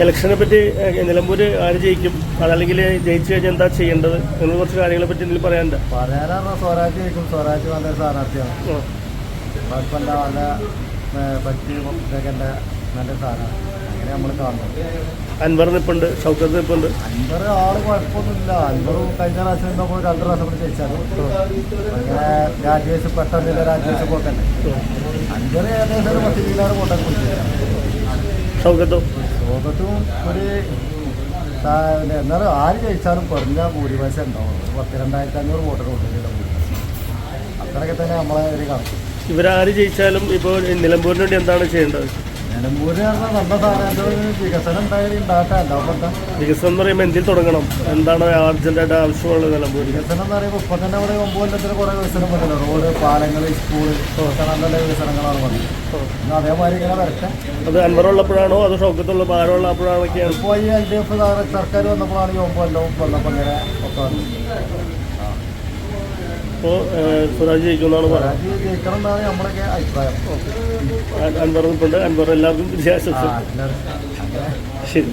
ഇലക്ഷനെ പറ്റി നിലമ്പൂർ നിലമ്പൂര് ആര് ജയിക്കും? അതല്ലെങ്കിൽ ജയിച്ചു കഴിഞ്ഞാൽ എന്താ ചെയ്യേണ്ടത്? എന്നുള്ള കുറച്ച് കാര്യങ്ങളെ പറ്റി എന്തെങ്കിലും പറയാനുണ്ട്? പറയാനാണ് സ്വരാജ് ജയിക്കും. സ്വരാജ് നല്ലൊരു സ്ഥാനാർത്ഥിയാണ്. കുഴപ്പമില്ല നല്ല പറ്റി ഇതൊക്കെ നല്ലൊരു സ്ഥാനമാണ് അങ്ങനെ നമ്മൾ കാണുന്നത് അൻവർ നിപ്പുണ്ട് ഷൗക്കത്ത് നിപ്പുണ്ട്. അൻവർ ആൾ കുഴപ്പമൊന്നുമില്ല. അൻവർ കഴിഞ്ഞ പ്രാവശ്യം രണ്ടു രണ്ട് പ്രാവശ്യം കൂടി ജയിച്ചാൽ അങ്ങനെ രാജ്യവേശം പെട്ടെന്നില്ല രാജ്യവേശം പോക്കന്നെ. അൻവർ ഏകദേശം ഒരു പത്ത് കിലോയുടെ പോട്ടൊക്കെ പിടിച്ചില്ല ലോകത്തും ഒരു എന്നാലും ആര് ജയിച്ചാലും കുറഞ്ഞ ഭൂരിപക്ഷം ഉണ്ടാവും. പത്ത് രണ്ടായിരത്തി അഞ്ഞൂറ് വോട്ടർ കൊണ്ടുവരില്ല അത്രയൊക്കെ തന്നെ നമ്മളെ ഒരു കണക്ക്. ഇവരാര് ജയിച്ചാലും ഇപ്പോൾ നിലമ്പൂരിന് വേണ്ടി എന്താണ് ചെയ്യേണ്ടത്? നിലമ്പൂര് നല്ല വികസനം ഉണ്ടായാലും വികസനം എന്ന് പറയുമ്പോൾ എന്തിൽ തുടങ്ങണം? എന്താണ് അർജന്റായിട്ട് ആവശ്യമുള്ളത് നിലമ്പൂരിൽ വികസനം എന്ന് പറയുമ്പോൾ ഇപ്പം തന്നെ ഇവിടെ ഒമ്പത് കൊല്ലത്തിന് കുറേ വികസനം വന്നല്ലോ റോഡ് പാലങ്ങൾ സ്കൂൾ നല്ല നല്ല വികസനങ്ങളാണ് വന്നത്. അതേമാതിരി ഇങ്ങനെ വരട്ടെ. അത് അൻവർ ഉള്ളപ്പോഴാണോ? അതോ ഷൗക്കത്തുള്ള ഭാരം ഉള്ളപ്പോഴാണൊക്കെയാണ്? ഇപ്പോൾ ഈ എൽ ഡി എഫ് സർക്കാർ വന്നപ്പോഴാണ് ഈ ഒമ്പത് കൊല്ലവും വന്നപ്പോൾ ഇങ്ങനെ ഒക്കെ അപ്പോൾ സ്വരാജ് ജയിക്കുമെന്നാണ് പറയുന്നത് ജയിക്കണം എന്നാണ് അഭിപ്രായം. അൻവർ അൻവർ എല്ലാവർക്കും വിജയാശംസ ആ ശരി.